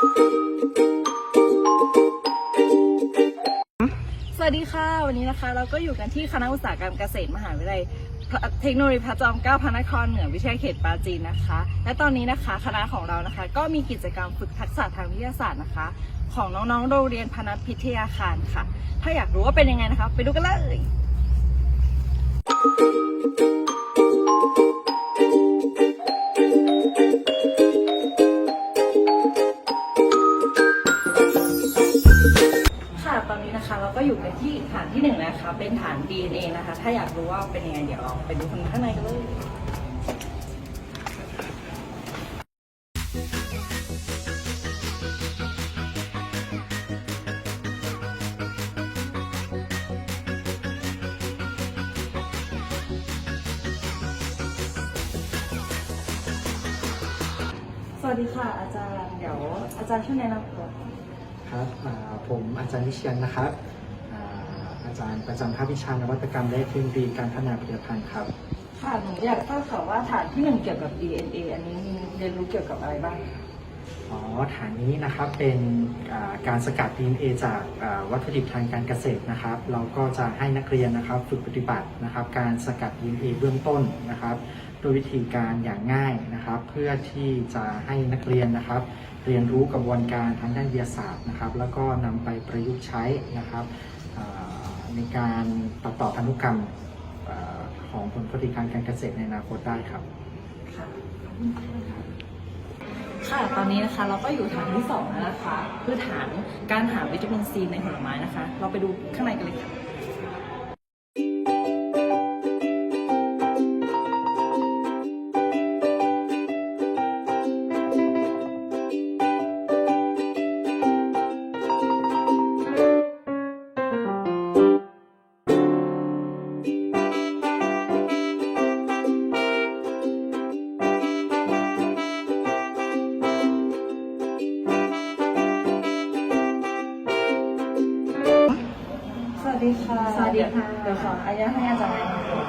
สวัสดีค่ะ วันนี้นะคะ เราก็อยู่กันที่คณะอุตสาหกรรมเกษตรมหาวิทยาลัยเทคโนโลยีพระจอมเกล้าพระนครเหนือวิทยาเขตปราจีนนะคะ และตอนนี้นะคะคณะของเรานะคะ ก็มีกิจกรรมฝึกทักษะทางวิทยาศาสตร์นะคะ ของน้องๆโรงเรียนพนัสพิทยาคารค่ะ ถ้าอยากรู้ว่าเป็นยังไงนะคะ ไปดูกันเลย ก็อยู่กันที่ฐานที่หนึ่งนะคะ เป็นฐาน DNA นะคะ ถ้าอยากรู้ว่าเป็นยังไงเดี๋ยวเราไปดูคนข้างในกันเลยสวัสดีค่ะอาจารย์ เดี๋ยวอาจารย์ช่วยแนะนำตัว ครับอ่าผมอาจารย์วิเชียนนะครับ อ่าอาจารย์ประจำภาควิชานวัตกรรมและเทคโนโลยีการพัฒนาผลิตภัณฑ์ครับ ค่ะหนูอยากทราบค่ะว่าฐานที่หนึ่งเกี่ยวกับ DNA อันนี้มีเรียนรู้เกี่ยวกับอะไรบ้างคะอ๋อฐานนี้นะครับเป็นอ่าการสกัด DNA จากอ่าวัตถุดิบทางการเกษตรนะครับ เราก็จะให้นักเรียนนะครับฝึกปฏิบัตินะครับ การสกัด DNA เบื้องต้นนะครับ โดยวิธีการอย่างง่ายนะครับ เพื่อที่จะให้นักเรียนนะครับ เรียนรู้กระบวนการทางด้านวิทยาศาสตร์นะครับ แล้วก็นำไปประยุกต์ใช้นะครับอ่า ในการตัดต่อพันธุกรรมอของผลผลิตทางการเกษตรในอนาคตได้ครับค่ะค่ะตอนนี้นะคะเราก็อยู่ฐานที่สองแล้วนะคะ คือฐานการหาวิตามินซีในผลไม้นะคะ เราไปดูข้างในกันเลยค่ะ ดีค่ะสวัสดีค่ะ เดี๋ยวขออนุญาตให้อาจารย์แนะนำตัว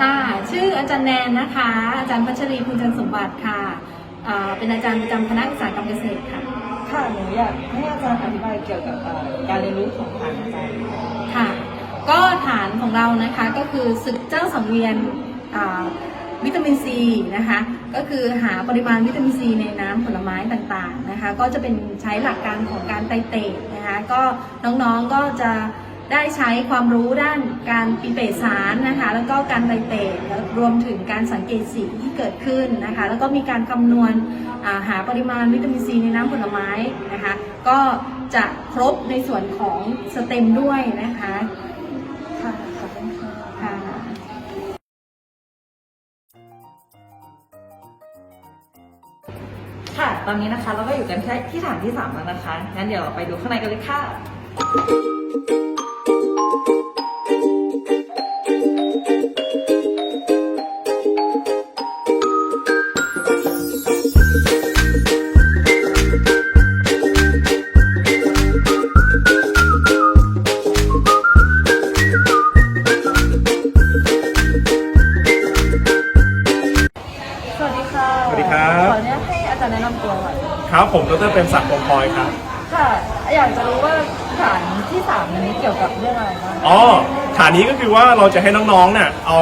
ค่ะ ชื่ออาจารย์แนนนะคะ อาจารย์พัชรีคุณจันทร์สมบัติค่ะอ่าเป็นอาจารย์ประจำคณะอุตสาหกรรมเกษตรค่ะ ค่ะหนูอยากให้อาจารย์อธิบายเกี่ยวกับเอ่อการเรียนรู้ของฐานอาจารย์ค่ะ ก็ฐานของเรานะคะก็คือศึกเจ้าสังเวียนอ่าวิตามินซีนะคะ ก็คือหาปริมาณวิตามินซีในน้ำผลไม้ต่างๆนะคะ ก็จะเป็นใช้หลักการของการไตเตะนะคะ ก็น้องๆก็จะ ได้ใช้ความรู้ด้านการปิเปสารนะคะ แล้วก็การไตเตะแล้วรวมถึงการสังเกตสีที่เกิดขึ้นนะคะ แล้วก็มีการคำนวณหาปริมาณวิตามินซีในน้ำผลไม้นะคะ ก็จะครบในส่วนของสเต็มด้วยนะคะค่ะขอบคุณค่ะค่ะ ตอนนี้นะคะเราก็อยู่กันที่ฐานที่สามแล้วนะคะ งั้นเดี๋ยวเราไปดูข้างในกันเลยค่ะ ครับผมดรเป็นศักดิ์พงศ์พลอยครับ ค่ะ อยากจะรู้ว่าฐานที่สามนี้เกี่ยวกับเรื่องอะไรบ้างอ๋อฐานนี้ก็คือว่าเราจะให้น้องๆเนี่ยเอา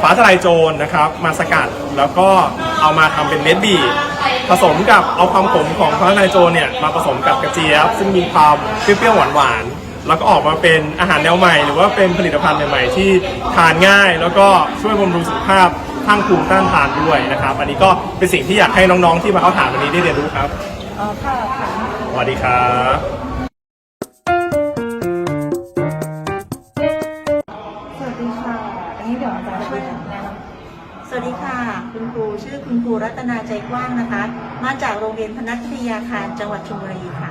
ฟ้าทลายโจรนะครับ มาสกัดแล้วก็เอามาทำเป็นเม็ดบีบผสมกับเอาความขมของฟ้าทลายโจรเนี่ยมาผสมกับกระเจี๊ยบ ซึ่งมีความเปรี้ยวๆหวานๆแล้วก็ออกมาเป็นอาหารแนวใหม่ หรือว่าเป็นผลิตภัณฑ์ใหม่ๆที่ทานง่าย แล้วก็ช่วยบำรุงสุขภาพ ข้างภูมิต้านทานด้วยนะครับ อันนี้ก็เป็นสิ่งที่อยากให้น้องๆที่มาเข้าฐานวันนี้ได้เรียนรู้ครับอ๋อค่ะค่ะสวัสดีครับสวัสดีค่ะ อันนี้เดี๋ยวอาจารย์ช่วยแนะนำสวัสดีค่ะ คุณครูชื่อคุณครูรัตนาใจกว้างนะคะ มาจากโรงเรียนพนัสพิทยาคารจังหวัดชลบุรีค่ะ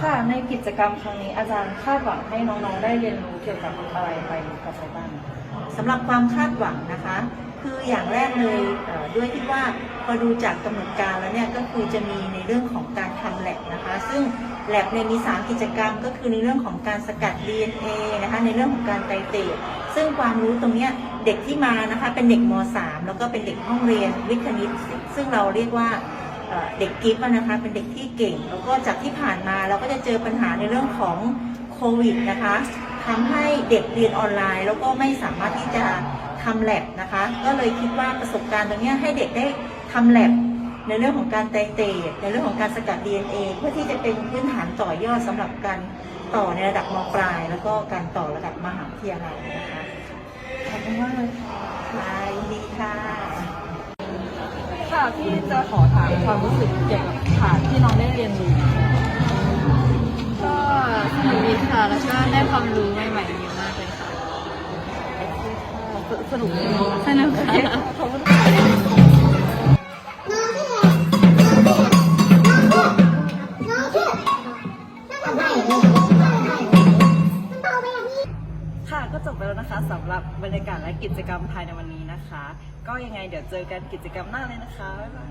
ค่ะ ในกิจกรรมครั้งนี้อาจารย์คาดหวังให้น้องๆได้เรียนรู้เกี่ยวกับอะไรไปกับอะไรบ้างสำหรับความคาดหวังนะคะ คืออย่างแรกเลยด้วยที่ว่าพอดูจากกำหนดการแล้วเนี่ยก็คือจะมีในเรื่องของการทำแลบนะคะ ซึ่งแลบเนี่ยมี 3 กิจกรรม ก็คือในเรื่องของการสกัด DNA นะคะในเรื่องของการไตเตะซึ่งความรู้ตรงเนี้ยเด็กที่มานะคะเป็นเด็กม .3 แล้วก็เป็นเด็กห้องเรียนวิทย์คณิต ซึ่งเราเรียกว่าเด็กกิฟต์นะคะเป็นเด็กที่เก่ง แล้วก็จากที่ผ่านมาเราก็จะเจอปัญหาในเรื่องของโควิดนะคะทำให้เด็กเรียนออนไลน์ แล้วก็ไม่สามารถที่จะ ทำแลบนะคะ ก็เลยคิดว่าประสบการณ์ตรงนี้ให้เด็กได้ทำแลบในเรื่องของการไตเตดในเรื่องของการสกัด DNA เพื่อที่จะเป็นพื้นฐานต่อยอดสำหรับการต่อในระดับมปลาย แล้วก็การต่อระดับมหาวิทยาลัยนะคะขอบคุณมากเลยค่ะค่ดีค่ะค่ะพี่จะขอถามความรู้สึกเกี่ยวกับฐานที่น้องได้เรียนรู้ก็สนุกดีค่ะแล้วก็ได้ความรู้ใหม่ นุกสนุกค่ะค่ะก็จบไปแล้วนะคะสำหรับบรรยากาศและกิจกรรมภายในวันนี้นะคะ ก็ยังไงเดี๋ยวเจอกันกิจกรรมหน้าเลยนะคะบ๊ายบาย